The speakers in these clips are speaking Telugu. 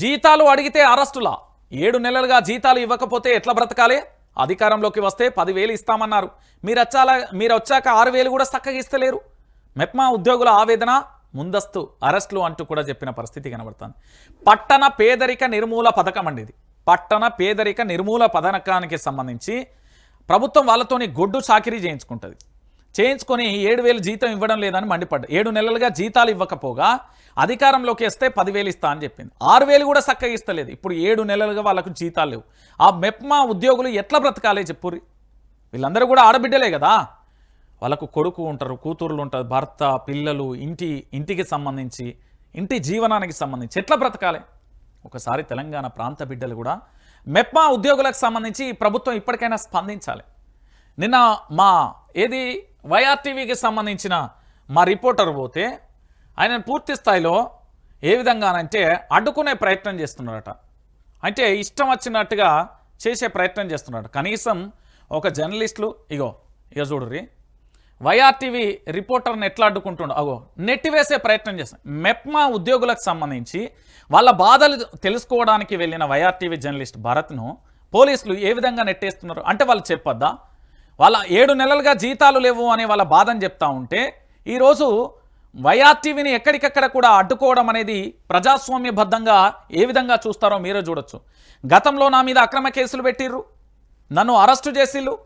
జీతాలు అడిగితే అరెస్టులా? ఏడు నెలలుగా జీతాలు ఇవ్వకపోతే ఎట్లా బ్రతకాలి? అధికారంలోకి వస్తే పదివేలు ఇస్తామన్నారు. మీరు వచ్చాల మీరు వచ్చాక ఆరు వేలు కూడా చక్కగా ఇస్తలేరు మెప్మా ఉద్యోగుల ఆవేదన ముందస్తు అరెస్టులు అంటూ కూడా చెప్పిన పరిస్థితి కనబడుతుంది. పట్టణ పేదరిక నిర్మూల పథకం అండి ఇది. పట్టణ పేదరిక నిర్మూల పథకానికి సంబంధించి ప్రభుత్వం వాళ్ళతోని గొడ్డు చాకిరీ చేయించుకుంటుంది. చేయించుకొని ఏడు వేలు జీతం ఇవ్వడం లేదని మండిపడ్డ. ఏడు నెలలుగా జీతాలు ఇవ్వకపోగా అధికారంలోకి వస్తే పదివేలు ఇస్తా అని చెప్పింది. ఆరు వేలు కూడా చక్కగా ఇస్తలేదు. ఇప్పుడు ఏడు నెలలుగా వాళ్ళకు జీతాలు లేవు. ఆ మెప్మా ఉద్యోగులు ఎట్లా బ్రతకాలి చెప్పుర్రి వీళ్ళందరూ కూడా ఆడబిడ్డలే కదా. వాళ్ళకు కొడుకు ఉంటారు కూతుర్లు ఉంటారు భర్త పిల్లలు ఇంటి ఇంటికి సంబంధించి ఇంటి జీవనానికి సంబంధించి ఎట్లా బ్రతకాలి? ఒకసారి తెలంగాణ ప్రాంత బిడ్డలు కూడా మెప్మా ఉద్యోగులకు సంబంధించి ప్రభుత్వం ఇప్పటికైనా స్పందించాలి. నిన్న మా ఏది వైఆర్టీవీకి సంబంధించిన మా రిపోర్టర్ పోతే ఆయన పూర్తి స్థాయిలో ఏ విధంగానంటే అడ్డుకునే ప్రయత్నం చేస్తున్నాడట. అంటే ఇష్టం వచ్చినట్టుగా చేసే ప్రయత్నం చేస్తున్నాడు. కనీసం ఒక జర్నలిస్టులు ఇగో ఇగో చూడుర్రి. వైఆర్టీవీ రిపోర్టర్ని ఎట్లా అడ్డుకుంటుండో అగో నెట్టివేసే ప్రయత్నం చేస్తాం మెప్మా ఉద్యోగులకు సంబంధించి వాళ్ళ బాధలు తెలుసుకోవడానికి వెళ్ళిన వైఆర్టీవీ జర్నలిస్ట్ భరత్ను పోలీసులు ఏ విధంగా నెట్టేస్తున్నారు అంటే వాళ్ళు చెప్పొద్దా? వాళ్ళ ఏడు నెలలుగా జీతాలు లేవు అనే వాళ్ళ బాధని చెప్తా ఉంటే ఈరోజు వైఆర్టీవీని ఎక్కడికెక్కడ కూడా అడ్డుకోవడం అనేది ప్రజాస్వామ్యబద్ధంగా ఏ విధంగా చూస్తారో మీరే చూడొచ్చు. గతంలో నా మీద అక్రమ కేసులు పెట్టిర్రు. నన్ను అరెస్టు చేసిళ్ళు.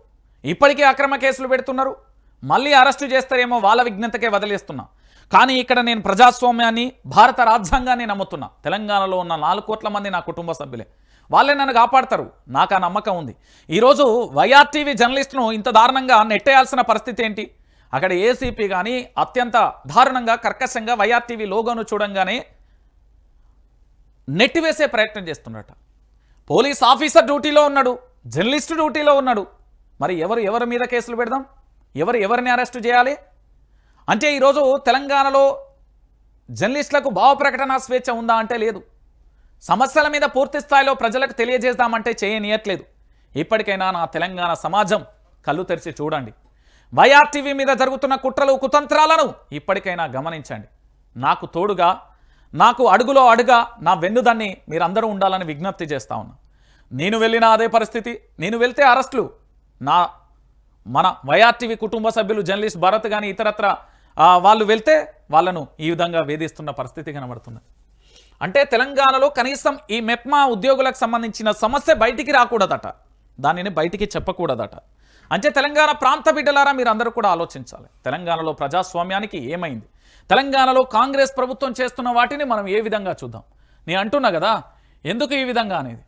ఇప్పటికీ అక్రమ కేసులు పెడుతున్నారు. మళ్ళీ అరెస్టు చేస్తారేమో వాళ్ళ విజ్ఞతకే వదిలేస్తున్నా. కానీ ఇక్కడ నేను ప్రజాస్వామ్యాన్ని భారత రాజ్యాంగాన్ని నమ్ముతున్నా. తెలంగాణలో ఉన్న నాలుగు కోట్ల మంది నా కుటుంబ సభ్యులే. వాళ్ళే నన్ను కాపాడతారు. నాకు ఆ నమ్మకం ఉంది. ఈరోజు వైఆర్టీవీ జర్నలిస్ట్ను ఇంత దారుణంగా నెట్టేయాల్సిన పరిస్థితి ఏంటి? అక్కడ ఏసీపీ కానీ అత్యంత దారుణంగా కర్కశంగా వైఆర్టీవీ లోగోను చూడంగానే నెట్టివేసే ప్రయత్నం చేస్తున్నట. పోలీస్ ఆఫీసర్ డ్యూటీలో ఉన్నాడు. జర్నలిస్టు డ్యూటీలో ఉన్నాడు. మరి ఎవరు ఎవరి మీద కేసులు పెడదాం? ఎవరు ఎవరిని అరెస్టు చేయాలి? అంటే ఈరోజు తెలంగాణలో జర్నలిస్టులకు భావ ప్రకటన స్వేచ్ఛ ఉందా అంటే లేదు. సమస్యల మీద పూర్తి స్థాయిలో ప్రజలకు తెలియజేద్దామంటే చేయనీయట్లేదు. ఇప్పటికైనా నా తెలంగాణ సమాజం కళ్ళు తెరిచి చూడండి. వైఆర్టీవీ మీద జరుగుతున్న కుట్రలు కుతంత్రాలను ఇప్పటికైనా గమనించండి. నాకు తోడుగా నాకు అడుగులో అడుగా నా వెన్నుదాన్ని మీరందరూ ఉండాలని విజ్ఞప్తి చేస్తా ఉన్నా. నేను వెళ్ళిన అదే పరిస్థితి. నేను వెళ్తే అరెస్టులు. నా మన వైఆర్టీవీ కుటుంబ సభ్యులు జర్నలిస్ట్ భరత్ కానీ ఇతరత్ర వాళ్ళు వెళ్తే వాళ్ళను ఈ విధంగా వేధిస్తున్న పరిస్థితి కనబడుతున్నది. అంటే తెలంగాణలో కనీసం ఈ మెప్మా ఉద్యోగులకు సంబంధించిన సమస్య బయటికి రాకూడదట. దానిని బయటికి చెప్పకూడదట. అంటే తెలంగాణ ప్రాంత బిడ్డలారా మీరు అందరూ కూడా ఆలోచించాలి. తెలంగాణలో ప్రజాస్వామ్యానికి ఏమైంది? తెలంగాణలో కాంగ్రెస్ ప్రభుత్వం చేస్తున్న వాటిని మనం ఏ విధంగా చూద్దాం? నేను అంటున్నా కదా? ఎందుకు ఈ విధంగా అనేది?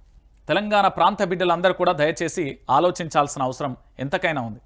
తెలంగాణ ప్రాంత బిడ్డలందరూ కూడా దయచేసి ఆలోచించాల్సిన అవసరం ఎంతకైనా ఉంది.